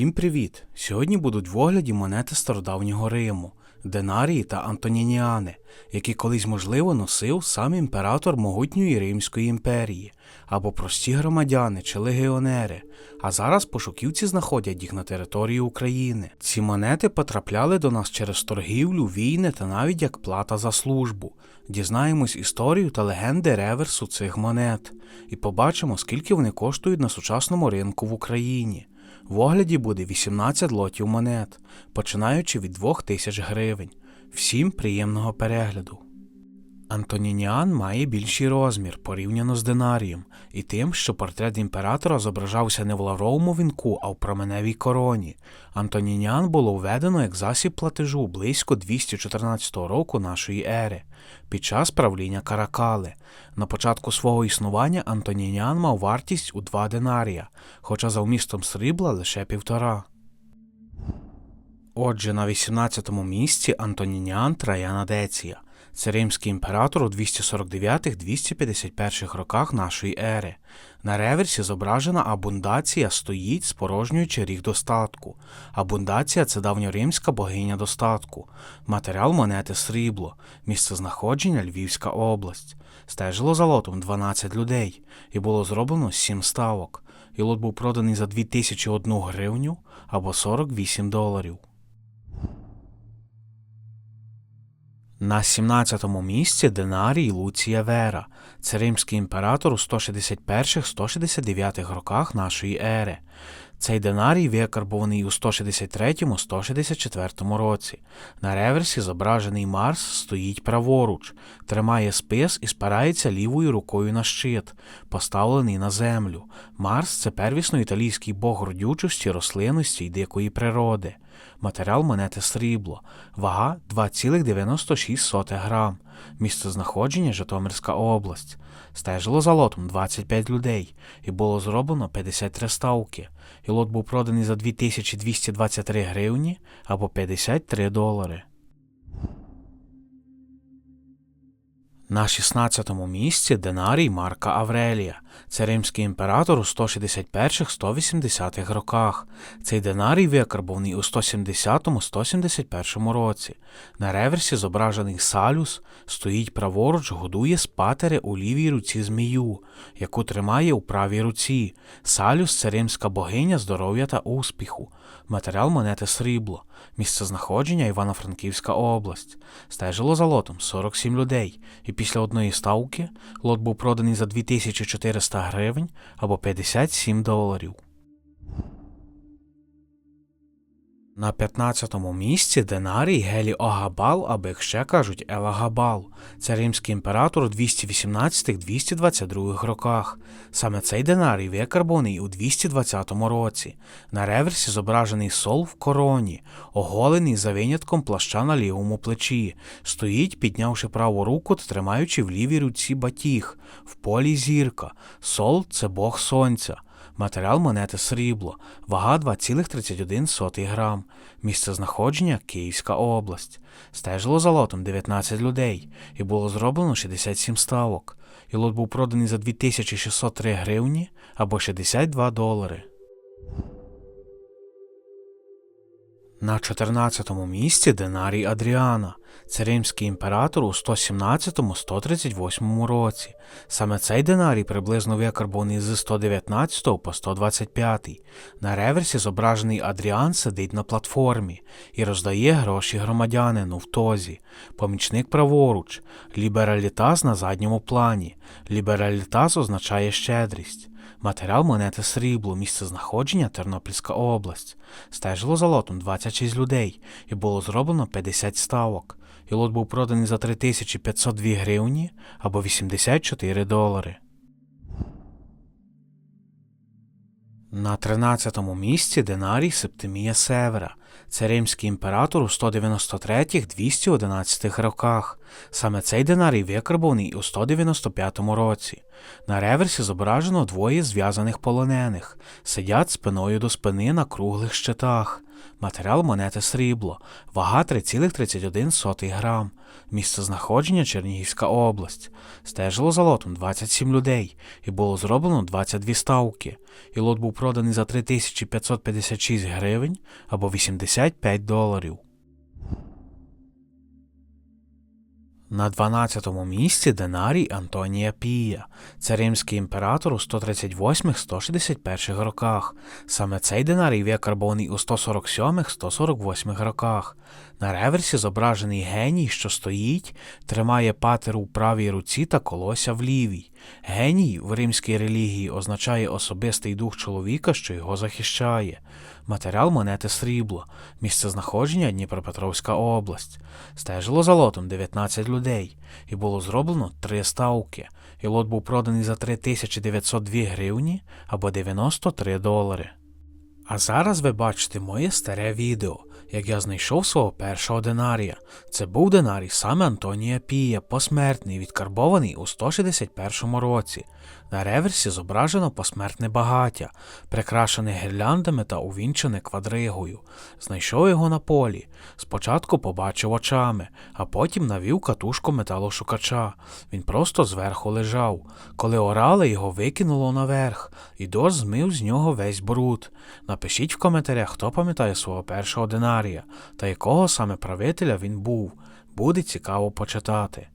Всім привіт! Сьогодні будуть в огляді монети стародавнього Риму, динарії та антонініани, які колись, можливо, носив сам імператор могутньої Римської імперії, або прості громадяни чи легіонери. А зараз пошуківці знаходять їх на території України. Ці монети потрапляли до нас через торгівлю, війни та навіть як плата за службу. Дізнаємось історію та легенди реверсу цих монет і побачимо, скільки вони коштують на сучасному ринку в Україні. В огляді буде 18 лотів монет, починаючи від 2000 гривень. Всім приємного перегляду. Антонініан має більший розмір порівняно з динарієм і тим, що портрет імператора зображався не в лавровому вінку, а в променевій короні. Антонініан було введено як засіб платежу близько 214 року нашої ери, під час правління Каракали. На початку свого існування Антонініан мав вартість у 2 динарія, хоча за вмістом срібла лише півтора. Отже, на 18-му місці Антонініан Траяна Деція. Це римський імператор у 249-251 роках нашої ери. На реверсі зображена абундація стоїть з порожньою ріг достатку. Абундація це давньоримська богиня достатку. Матеріал монети срібло, місце знаходження Львівська область. Стежило за лотом 12 людей, і було зроблено 7 ставок. І лот був проданий за 2001 гривню або 48 доларів. На 17-му місці Динарій Луція Вера. Це римський імператор у 161-169 роках нашої ери. Цей динарій викарбований у 163-164 році. На реверсі зображений Марс стоїть праворуч, тримає спис і спирається лівою рукою на щит, поставлений на землю. Марс це первісно італійський бог родючості, рослинності й дикої природи. Матеріал монети срібло, вага 2,96 грам. Місце знаходження Житомирська область. Стежило за лотом 25 людей, і було зроблено 53 ставки. І лот був проданий за 2223 гривні або 53 долари. На 16-му місці динарій Марка Аврелія. Це римський імператор у 161-180 роках. Цей динарій викарбований у 170-171 році. На реверсі зображений салюс, стоїть праворуч, годує з патери у лівій руці змію, яку тримає у правій руці. Салюс це римська богиня здоров'я та успіху. Матеріал монети срібло. Місце знаходження Івано-Франківська область. Стежило за лотом 47 людей, і після одної ставки лот був проданий за 2400 гривень або 57 доларів. На 15-му місці динарій Геліогабал, або як ще кажуть, Елагабал. Це римський імператор у 218-222 роках. Саме цей динарій викарбований у 220 році. На реверсі зображений сол в короні, оголений за винятком плаща на лівому плечі. Стоїть, піднявши праву руку та тримаючи в лівій руці батіг. В полі зірка. Сол це бог сонця. Матеріал монети срібло, вага 2,31 грам. Місце знаходження Київська область. Стежило за лотом 19 людей, і було зроблено 67 ставок. І лот був проданий за 2603 гривні або 62 долари. На 14-му місці динарій Адріана. Це римський імператор у 117-138 році. Саме цей динарій приблизно викарбований з 119 по 125. На реверсі зображений Адріан сидить на платформі і роздає гроші громадянину в тозі, помічник праворуч, лібералітас на задньому плані. Лібералітас означає щедрість. Матеріал монети срібло, місце знаходження Тернопільська область. Стежило за лотом 26 людей і було зроблено 50 ставок. І лот був проданий за 3502 гривні або 84 долари. На 13-му місці динарій Септимія Севера. Це римський імператор у 193-211 роках. Саме цей динарій викарбований у 195 році. На реверсі зображено двоє зв'язаних полонених, сидять спиною до спини на круглих щитах. Матеріал монети срібло, вага 3,31 грам. Місце знаходження Чернігівська область. Стежило за лотом 27 людей і було зроблено 22 ставки. І лот був проданий за 3556 гривень або 85 доларів. На 12-му місці Динарій Антонія Пія. Це римський імператор у 138-161 роках. Саме цей динарій викарбований у 147-148 роках. На реверсі зображений геній, що стоїть, тримає патер у правій руці та колося в лівій. Геній в римській релігії означає особистий дух чоловіка, що його захищає. Матеріал монети срібло, місце знаходження Дніпропетровська область. Стежило за лотом 19 людей, і було зроблено три ставки. І лот був проданий за 3902 гривні або 93 долари. А зараз ви бачите моє старе відео, як я знайшов свого першого динарія. Це був динарій саме Антонія Пія, посмертний, відкарбований у 161 році. На реверсі зображено посмертне багаття, прикрашене гірляндами та увінчене квадригою. Знайшов його на полі. Спочатку побачив очами, а потім навів катушку металошукача. Він просто зверху лежав. Коли орали, його викинуло наверх, і дощ змив з нього весь бруд. Напишіть в коментарях, хто пам'ятає свого першого динарія та якого саме правителя він був. Буде цікаво почитати.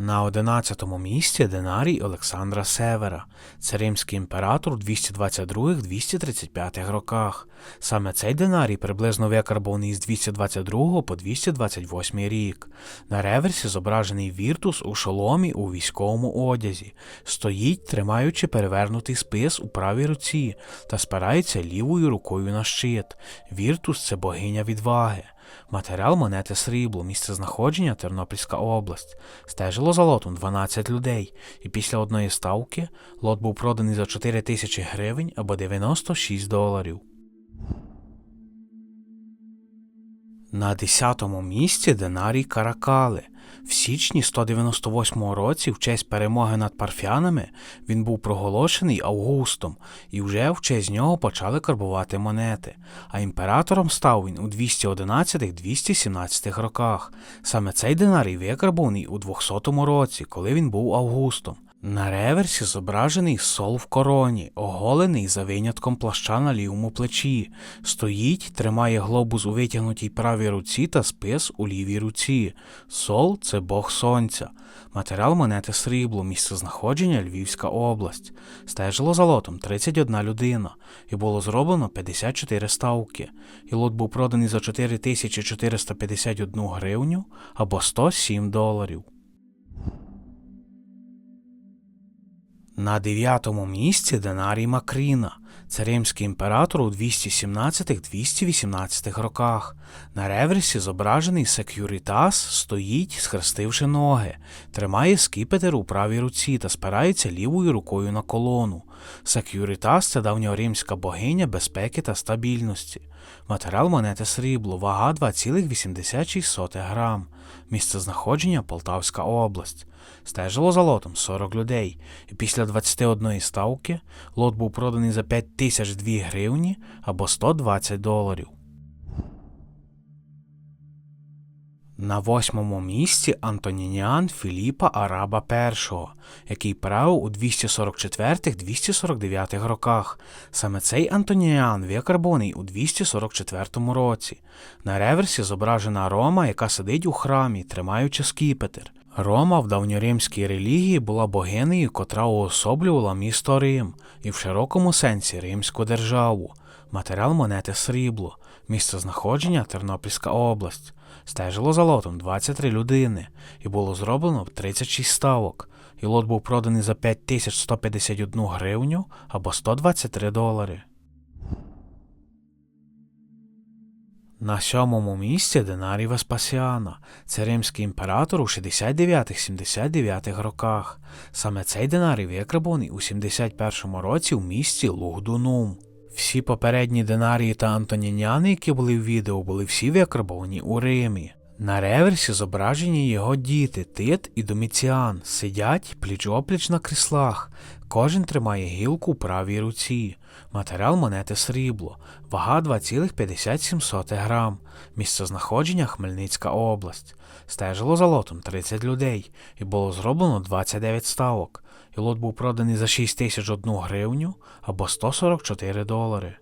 На 11-му місці динарій Олександра Севера. Це римський імператор у 222-235 роках. Саме цей динарій приблизно викарбований з 222 по 228 рік. На реверсі зображений Віртус у шоломі у військовому одязі. Стоїть, тримаючи перевернутий спис у правій руці та спирається лівою рукою на щит. Віртус це богиня відваги. Матеріал монети срібло, місце знаходження Тернопільська область. Стежило за лотом 12 людей, і після одної ставки лот був проданий за 4 тисячі гривень або 96 доларів. На 10-му місці динарій Каракали. В січні 198 році, в честь перемоги над парфянами, він був проголошений Августом, і вже в честь нього почали карбувати монети. А імператором став він у 211-217 роках. Саме цей динарій викарбований у 200 році, коли він був Августом. На реверсі зображений сол в короні, оголений за винятком плаща на лівому плечі. Стоїть, тримає глобус у витягнутій правій руці та спис у лівій руці. Сол це бог сонця. Матеріал монети срібло, місце знаходження Львівська область. Стежило за лотом 31 людина, і було зроблено 54 ставки. І лот був проданий за 4451 гривню або 107 доларів. На дев'ятому місці Денарій Макріна. Це римський імператор у 217-218 роках. На реверсі зображений Секюрітас стоїть, схрестивши ноги, тримає скіпетер у правій руці та спирається лівою рукою на колону. Секюрітас це давньоримська богиня безпеки та стабільності. Матеріал монети срібло, вага 2,86 грам. Місце знаходження Полтавська область. Стежило за лотом 40 людей, і після 21 ставки лот був проданий за 5002 гривні або 120 доларів. На восьмому місці Антонініан Філіпа Араба І, який правив у 244-249 роках. Саме цей Антоніан викарбований у 244 році. На реверсі зображена Рома, яка сидить у храмі, тримаючи скіпетр. Рома в давньоримській релігії була богинею, котра уособлювала місто Рим і в широкому сенсі Римську державу. Матеріал монети срібло, місце знаходження Тернопільська область. Стежило за лотом 23 людини, і було зроблено 36 ставок, і лот був проданий за 5151 гривню або 123 долари. На сьомому місці Динарій Веспасіана. Це римський імператор у 69-79 роках. Саме цей динарій викарбований у 71 році в місті Лугдунум. Всі попередні динарії та антоніняни, які були в відео, були всі викарбовані у Римі. На реверсі зображені його діти Тит і Доміціан сидять пліч-опліч на кріслах. Кожен тримає гілку у правій руці. Матеріал монети срібло, вага 2,57 грам. Місце знаходження Хмельницька область. Стежило за лотом 30 людей і було зроблено 29 ставок. І лот був проданий за 6 тисяч одну гривню або 144 долари.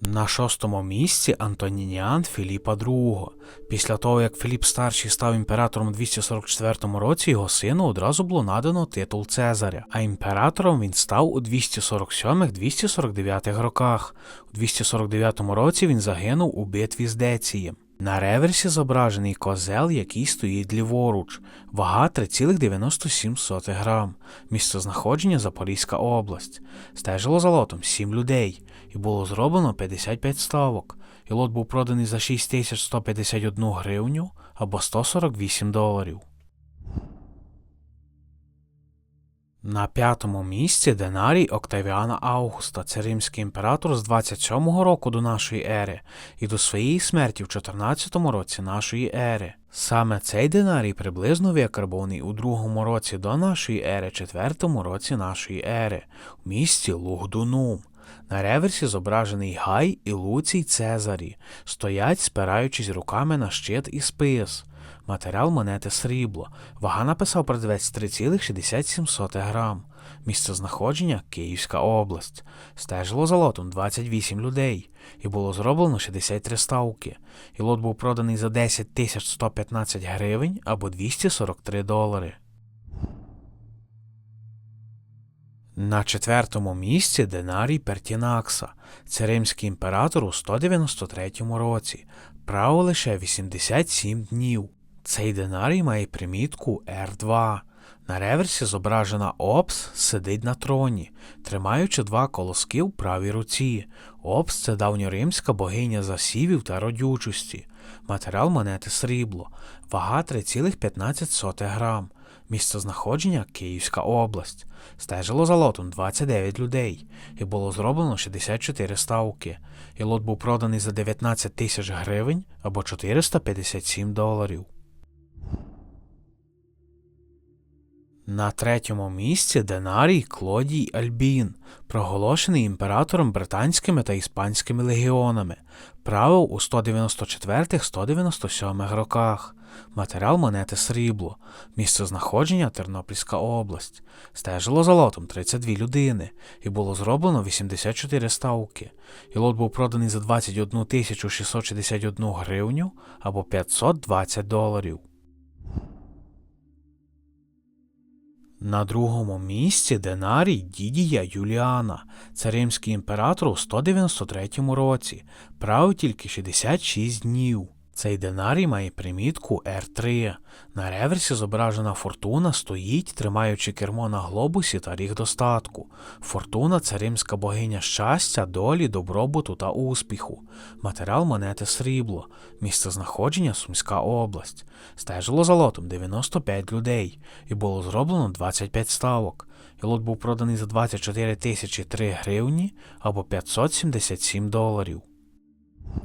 На шостому місці Антонініан Філіпа II. Після того, як Філіп Старший став імператором у 244 році, його сину одразу було надано титул Цезаря, а імператором він став у 247-249 роках. У 249 році він загинув у битві з Децієм. На реверсі зображений козел, який стоїть ліворуч, вага 3,97 грам, місце знаходження Запорізька область. Стежило за лотом 7 людей, і було зроблено 55 ставок. І лот був проданий за 6151 гривню або 148 доларів. На п'ятому місці Динарій Октавіана Августа, це римський імператор з 27-го року до нашої ери і до своєї смерті в 14-му році нашої ери. Саме цей динарій приблизно викарбований у другому році до нашої ери, четвертому році нашої ери, в місті Лугдунум. На реверсі зображений Гай і Луцій Цезарі, стоять, спираючись руками на щит і спис. Матеріал монети срібло. Вага написав продавець 3,67 грам. Місце знаходження Київська область. Стежило за лотом 28 людей, і було зроблено 63 ставки. І лот був проданий за 10 тисяч 115 гривень або 243 долари. На четвертому місці Динарій Пертінакса. Це римський імператор у 193 році. Право лише 87 днів. Цей динарій має примітку R2. На реверсі зображена Опс сидить на троні, тримаючи два колоски в правій руці. Опс це давньоримська богиня засівів та родючості. Матеріал монети срібло, вага 3,15 грам. Місце знаходження Київська область. Стежило за лотом 29 людей, і було зроблено 64 ставки. І лот був проданий за 19 тисяч гривень або 457 доларів. На третьому місці Динарій Клодій Альбін, проголошений імператором британськими та іспанськими легіонами, правив у 194-197 роках. Матеріал монети срібло, місце знаходження Тернопільська область. Стежило за лотом 32 людини, і було зроблено 84 ставки. І лот був проданий за 21 661 гривню або 520 доларів. На другому місці Динарій Дідія Юліана, це римський імператор у 193 році, правив тільки 66 днів. Цей динарій має примітку R3. На реверсі зображена фортуна стоїть, тримаючи кермо на глобусі та ріг достатку. Фортуна це римська богиня щастя, долі, добробуту та успіху. Матеріал монети срібло, місце знаходження Сумська область. Стежило за лотом 95 людей, і було зроблено 25 ставок. І лот був проданий за 24 тисячі 3 гривні або 577 доларів.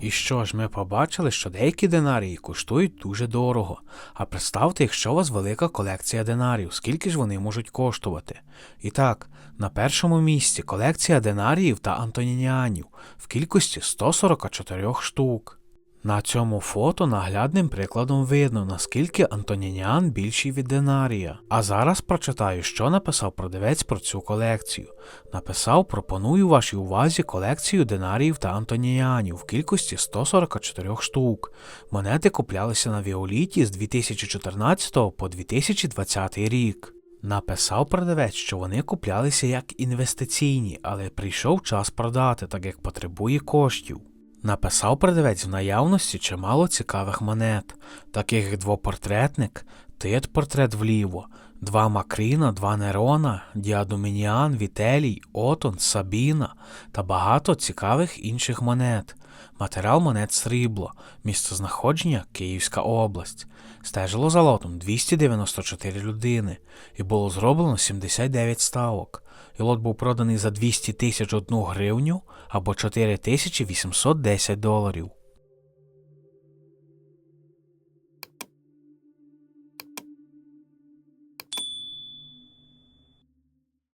І що ж, ми побачили, що деякі динарії коштують дуже дорого. А представте, якщо у вас велика колекція динарів, скільки ж вони можуть коштувати? І так, на першому місці колекція динаріїв та антонініанів в кількості 144 штук. На цьому фото наглядним прикладом видно, наскільки Антонініан більший від динарія. А зараз прочитаю, що написав продавець про цю колекцію. Написав, пропоную вашій увазі колекцію динаріїв та антоніянів в кількості 144 штук. Монети куплялися на Віоліті з 2014 по 2020 рік. Написав продавець, що вони куплялися як інвестиційні, але прийшов час продати, так як потребує коштів. Написав продавець в наявності чимало цікавих монет, таких як двопортретник, тит портрет вліво, два Макріна, два Нерона, Діадомініан, Вітелій, Отон, Сабіна та багато цікавих інших монет. Матеріал монет срібло, місце знаходження Київська область. Стежило за лотом 294 людини, і було зроблено 79 ставок. І лот був проданий за 200 тисяч одну гривню або 4810 доларів.